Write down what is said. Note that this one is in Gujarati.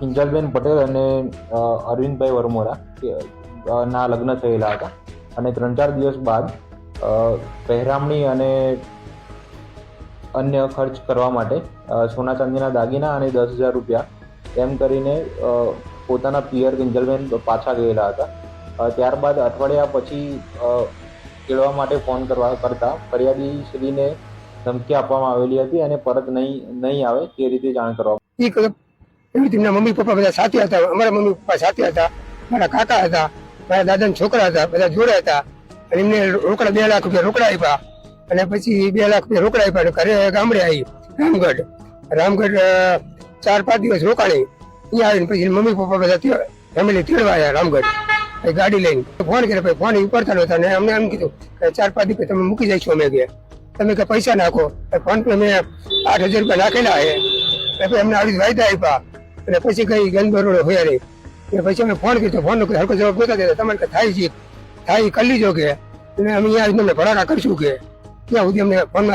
કિંજલબેન પટેલ અને અરવિંદભાઈ વરમોરા ના લગ્ન થયેલા હતા. અને ત્રણ ચાર દિવસ બાદ પહેરામણી અને અન્ય ખર્ચ કરવા માટે સોના ચાંદીના દાગીના અને દસ હજાર રૂપિયા એમ કરીને પોતાના પિયર કિંજલબેન પાછા ગયેલા હતા. ત્યારબાદ અઠવાડિયા પછી કેળવા માટે ફોન કરવા કરતા ફરિયાદી શ્રીને ધમકી આપવામાં આવેલી હતી અને પરત નહીં નહીં આવે તે રીતે જાણ કરવા એવી રીતે મમ્મી પપ્પા બધા સાથે હતા, અમારા મમ્મી પપ્પા સાથે હતા, મારા કાકા હતા, મારા દાદાના છોકરા હતા, બધા જોડે હતા. અને એમને રોકડા બે લાખ રૂપિયા રોકડા આપ્યા. અને પછી બે લાખ રૂપિયા રોકડા આપ્યા ઘરે ગામડે આવી, રામગઢ. રામગઢ ચાર, પાંચ દિવસ રોકાણી. અહીંયા આવીને પછી મમ્મી પપ્પા બધા ફેમિલી તેડવા આવ્યા રામગઢ. ગાડી લઈને ફોન કર્યો ભાઈ ફોન ઉપાડતા નહોતા. ને અમને એમ કીધું કે ચાર, પાંચ દિવસ તમે મૂકી જઈશું અમે ગયા તમે કે પૈસા નાખો. ફોન પે મેં આઠ હજાર રૂપિયા નાખેલા છે. એમને આવી વાયદા આપ્યા. અને પછી કઈ ગંદ બરોડે હોયા નહીં. એટલે પછી અમે ફોન કર્યો ફોન નો હરકો જવાબ નહોતા દેતા તમારે થાય છે, થાય કરી લીજો કે. અમે અહીંયા તમને ભડાકા કરશું કે. ત્યાં સુધી અમને ફોનમાં